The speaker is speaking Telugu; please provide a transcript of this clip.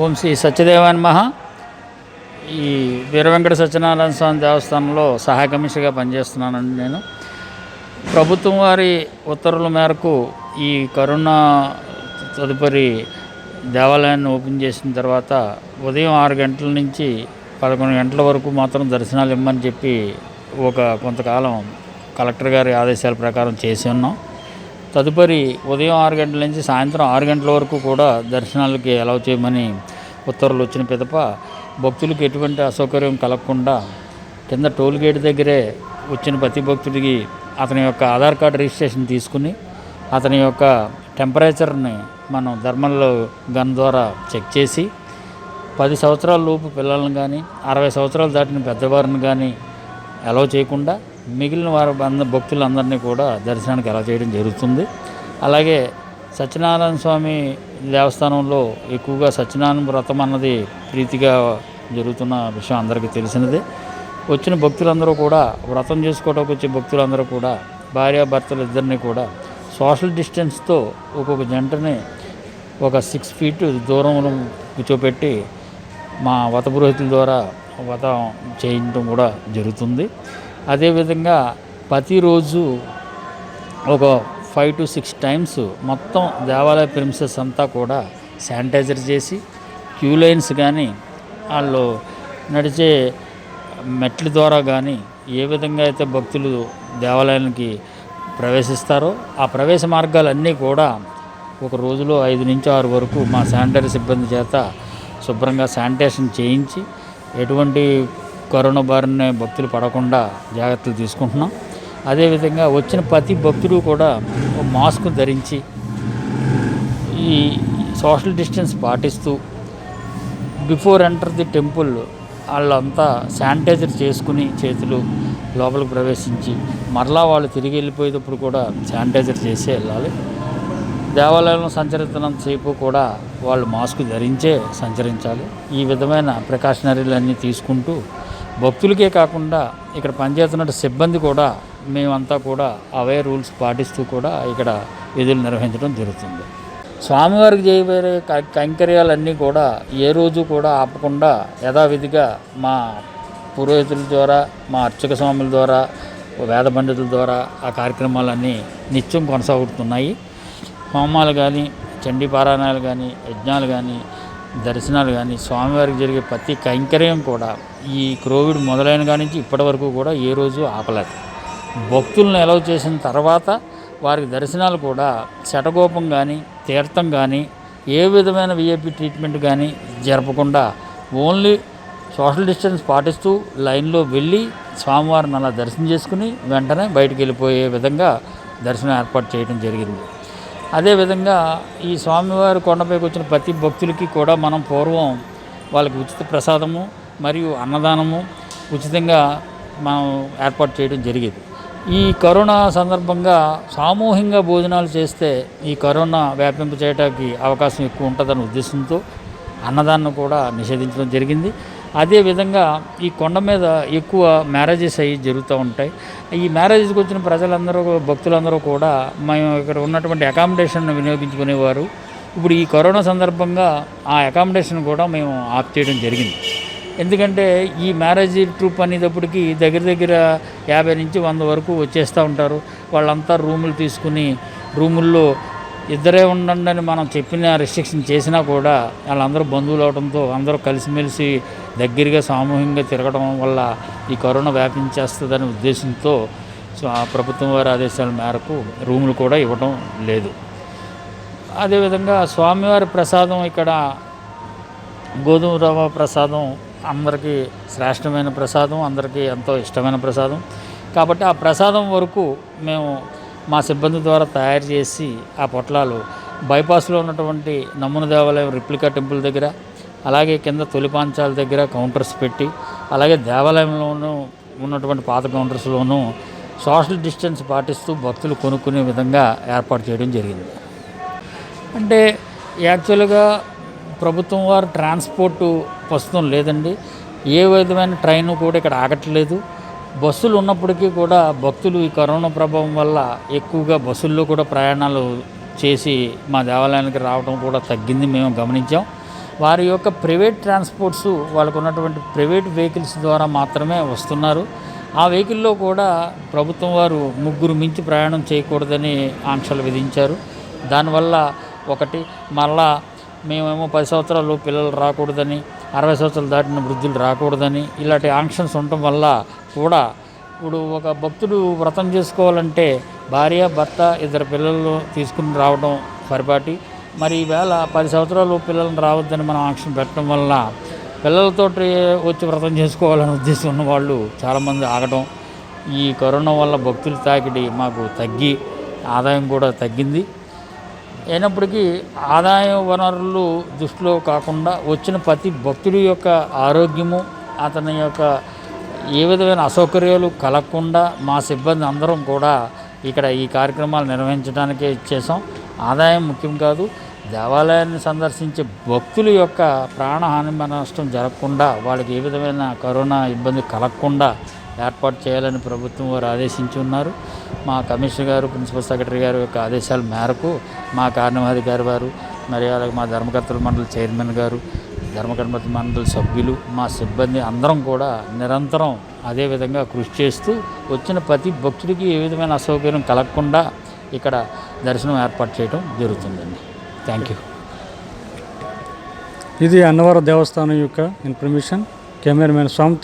ఓం శ్రీ సత్యదేవాన్ మహా. ఈ వీర వెంకట సత్యనారాయణ స్వామి దేవస్థానంలో సహాయ కమిషనర్గా పనిచేస్తున్నానండి నేను. ప్రభుత్వం వారి ఉత్తర్వుల మేరకు ఈ కరోనా తదుపరి దేవాలయాన్ని ఓపెన్ చేసిన తర్వాత ఉదయం ఆరు గంటల నుంచి పదకొండు గంటల వరకు మాత్రం దర్శనాలు ఇమ్మని చెప్పి ఒక కొంతకాలం కలెక్టర్ గారి ఆదేశాల ప్రకారం చేసి ఉన్నాం. తదుపరి ఉదయం ఆరు గంటల నుంచి సాయంత్రం ఆరు గంటల వరకు కూడా దర్శనాలకి అలౌ చేయమని ఉత్తర్వులు వచ్చిన పిదప భక్తులకు ఎటువంటి అసౌకర్యం కలగకుండా కింద టోల్ గేట్ దగ్గరే వచ్చిన ప్రతి భక్తుడికి అతని యొక్క ఆధార్ కార్డు రిజిస్ట్రేషన్ తీసుకుని అతని యొక్క టెంపరేచర్ని మనం థర్మల్ గన్ ద్వారా చెక్ చేసి పది సంవత్సరాల లోపు పిల్లలను కానీ అరవై సంవత్సరాలు దాటిన పెద్దవారిని కానీ అలౌ చేయకుండా మిగిలిన వారు అంద భక్తులందరినీ కూడా దర్శనానికి ఎలా చేయడం జరుగుతుంది. అలాగే సత్యనారాయణ స్వామి దేవస్థానంలో ఎక్కువగా సత్యనారాయణ వ్రతం అన్నది ప్రీతిగా జరుగుతున్న విషయం అందరికీ తెలిసినదే. వచ్చిన భక్తులందరూ కూడా వ్రతం చేసుకోవడానికి వచ్చే భక్తులందరూ కూడా భార్యాభర్తలు ఇద్దరిని కూడా సోషల్ డిస్టెన్స్తో ఒక్కొక్క జంటని ఒక సిక్స్ ఫీట్ దూరంలో కూర్చోపెట్టి మా వత పురోహితుల ద్వారా వ్రతం చేయించడం కూడా జరుగుతుంది. అదేవిధంగా ప్రతిరోజు ఒక ఫైవ్ టు సిక్స్ టైమ్స్ మొత్తం దేవాలయ ప్రిమిసెస్ అంతా కూడా శానిటైజర్ చేసి క్యూ లైన్స్ కానీ వాళ్ళు నడిచే మెట్ల ద్వారా కానీ ఏ విధంగా అయితే భక్తులు దేవాలయానికి ప్రవేశిస్తారో ఆ ప్రవేశ మార్గాలన్నీ కూడా ఒక రోజులో ఐదు నుంచి ఆరు వరకు మా శానిటరీ సిబ్బంది చేత శుభ్రంగా శానిటేషన్ చేయించి ఎటువంటి కరోనా బారిన భక్తులు పడకుండా జాగ్రత్తలు తీసుకుంటున్నాం. అదేవిధంగా వచ్చిన ప్రతి భక్తుడు కూడా మాస్క్ ధరించి ఈ సోషల్ డిస్టెన్స్ పాటిస్తూ బిఫోర్ ఎంటర్ ది టెంపుల్ వాళ్ళంతా శానిటైజర్ చేసుకుని చేతులు లోపలికి ప్రవేశించి మరలా వాళ్ళు తిరిగి వెళ్ళిపోయేటప్పుడు కూడా శానిటైజర్ చేసే వెళ్ళాలి. దేవాలయంలో సంచరిస్తున్నంతసేపు కూడా వాళ్ళు మాస్క్ ధరించే సంచరించాలి. ఈ విధమైన ప్రికాషనరీలన్నీ తీసుకుంటూ భక్తులకే కాకుండా ఇక్కడ పనిచేస్తున్న సిబ్బంది కూడా మేమంతా కూడా అవే రూల్స్ పాటిస్తూ కూడా ఇక్కడ విధులు నిర్వహించడం జరుగుతుంది. స్వామివారికి చేయబోయే కైంకర్యాలన్నీ కూడా ఏ రోజు కూడా ఆపకుండా యథావిధిగా మా పురోహితుల ద్వారా మా అర్చక స్వాముల ద్వారా వేద పండితుల ద్వారా ఆ కార్యక్రమాలన్నీ నిత్యం కొనసాగుతున్నాయి. హోమాలు కానీ చండీ పారాయణాలు కానీ యజ్ఞాలు కానీ దర్శనాలు కానీ స్వామివారికి జరిగే ప్రతి కైంకర్యం కూడా ఈ కోవిడ్ మొదలైన కాడి నుంచి ఇప్పటి వరకు కూడా ఏ రోజు ఆపలేదు. భక్తులను ఎలవ్ చేసిన తర్వాత వారికి దర్శనాలు కూడా శటగోపం కానీ తీర్థం కానీ ఏ విధమైన విఐపి ట్రీట్మెంట్ కానీ జరపకుండా ఓన్లీ సోషల్ డిస్టెన్స్ పాటిస్తూ లైన్లో వెళ్ళి స్వామివారిని అలా దర్శనం చేసుకుని వెంటనే బయటికి వెళ్ళిపోయే విధంగా దర్శనం ఏర్పాటు చేయడం జరిగింది. అదేవిధంగా ఈ స్వామివారి కొండపైకి వచ్చిన ప్రతి భక్తులకి కూడా మనం పూర్వం వాళ్ళకి ఉచిత ప్రసాదము మరియు అన్నదానము ఉచితంగా మనం ఏర్పాటు చేయడం జరిగేది. ఈ కరోనా సందర్భంగా సామూహికంగా భోజనాలు చేస్తే ఈ కరోనా వ్యాపింప చేయడానికి అవకాశం ఎక్కువ ఉంటుందన్న ఉద్దేశంతో అన్నదానం కూడా నిషేధించడం జరిగింది. అదేవిధంగా ఈ కొండ మీద ఎక్కువ మ్యారేజెస్ అవి జరుగుతూ ఉంటాయి. ఈ మ్యారేజెస్కి వచ్చిన ప్రజలందరూ భక్తులందరూ కూడా మేము ఇక్కడ ఉన్నటువంటి అకామిడేషన్ వినియోగించుకునేవారు. ఇప్పుడు ఈ కరోనా సందర్భంగా ఆ అకామిడేషన్ కూడా మేము ఆఫ్ చేయడం జరిగింది. ఎందుకంటే ఈ మ్యారేజ్ ట్రూప్ అనేటప్పటికి దగ్గర దగ్గర యాభై నుంచి వంద వరకు వచ్చేస్తూ ఉంటారు. వాళ్ళంతా రూములు తీసుకుని రూముల్లో ఇద్దరే ఉండండి అని మనం చెప్పిన రిస్ట్రిక్షన్ చేసినా కూడా వాళ్ళందరూ బంధువులు అవడంతో అందరూ కలిసిమెలిసి దగ్గరగా సామూహికంగా తిరగడం వల్ల ఈ కరోనా వ్యాపించేస్తుందనే ఉద్దేశంతో సో ఆ ప్రభుత్వం వారి ఆదేశాల మేరకు రూములు కూడా ఇవ్వడం లేదు. అదేవిధంగా స్వామివారి ప్రసాదం ఇక్కడ గోధుమ రవ్వ ప్రసాదం అందరికీ శ్రేష్టమైన ప్రసాదం అందరికీ ఎంతో ఇష్టమైన ప్రసాదం. కాబట్టి ఆ ప్రసాదం వరకు మేము మా సిబ్బంది ద్వారా తయారు చేసి ఆ పొట్లాలు బైపాస్లో ఉన్నటువంటి నమ్మున దేవాలయం రిప్లికా టెంపుల్ దగ్గర అలాగే కింద తొలిపాంచాల దగ్గర కౌంటర్స్ పెట్టి అలాగే దేవాలయంలోనూ ఉన్నటువంటి పాత కౌంటర్స్లోనూ సోషల్ డిస్టెన్స్ పాటిస్తూ భక్తులు కొనుక్కునే విధంగా ఏర్పాటు చేయడం జరిగింది. అంటే యాక్చువల్గా ప్రభుత్వం వారు ట్రాన్స్పోర్టు ప్రస్తుతం లేదండి. ఏ విధమైన ట్రైన్ కూడా ఇక్కడ ఆగట్లేదు. బస్సులు ఉన్నప్పటికీ కూడా భక్తులు ఈ కరోనా ప్రభావం వల్ల ఎక్కువగా బస్సుల్లో కూడా ప్రయాణాలు చేసి మా దేవాలయానికి రావడం కూడా తగ్గింది మేము గమనించాం. వారి యొక్క ప్రైవేట్ ట్రాన్స్పోర్ట్స్ వాళ్ళకు ఉన్నటువంటి ప్రైవేట్ వెహికల్స్ ద్వారా మాత్రమే వస్తున్నారు. ఆ వెహికల్లో కూడా ప్రభుత్వం వారు ముగ్గురు మించి ప్రయాణం చేయకూడదని ఆంక్షలు విధించారు. దానివల్ల ఒకటి మళ్ళా మేమేమో పది సంవత్సరాలు పిల్లలు రాకూడదని అరవై సంవత్సరాలు దాటిన వృద్ధులు రాకూడదని ఇలాంటి ఆంక్షన్స్ ఉండటం వల్ల కూడా ఇప్పుడు ఒక భక్తుడు వ్రతం చేసుకోవాలంటే భార్య భర్త ఇద్దరు పిల్లలు తీసుకుని రావడం పరిపాటి. మరి ఈవేళ పది సంవత్సరాలు పిల్లల్ని రావద్దని మనం ఆంక్షలు పెట్టడం వల్ల పిల్లలతోటి వచ్చి వ్రతం చేసుకోవాలనే ఉద్దేశం ఉన్న వాళ్ళు చాలామంది ఆగడం ఈ కరోనా వల్ల భక్తుల తాకిడి మాకు తగ్గి ఆదాయం కూడా తగ్గింది. అయినప్పటికీ ఆదాయ వనరులు దృష్టిలో కాకుండా వచ్చిన ప్రతి భక్తుడి యొక్క ఆరోగ్యము అతని యొక్క ఏ విధమైన అసౌకర్యాలు కలగకుండా మా సిబ్బంది అందరం కూడా ఇక్కడ ఈ కార్యక్రమాలు నిర్వహించడానికే ఇచ్చేసాం ఆదాయం ముఖ్యం కాదు దేవాలయాన్ని సందర్శించే భక్తుల యొక్క ప్రాణహాని నష్టం జరగకుండా వాళ్ళకి ఏ విధమైన కరోనా ఇబ్బంది కలగకుండా ఏర్పాటు చేయాలని ప్రభుత్వం వారు ఆదేశించి ఉన్నారు. మా కమిషనర్ గారు ప్రిన్సిపల్ సెక్రటరీ గారి యొక్క ఆదేశాల మేరకు మా కార్యనిర్వహణాధికారి వారు మరి అలాగే మా ధర్మకర్తల మండలి చైర్మన్ గారు ధర్మగణపతి మండలి సభ్యులు మా సిబ్బంది అందరం కూడా నిరంతరం అదే విధంగా కృషి చేస్తూ వచ్చిన ప్రతి భక్తుడికి ఏ విధమైన అసౌకర్యం కలగకుండా ఇక్కడ దర్శనం ఏర్పాటు చేయడం జరుగుతుందండి. థ్యాంక్ యూ ఇది అన్నవరం దేవస్థానం యొక్క ఇన్ఫర్మేషన్. కెమెరామెన్ స్వామి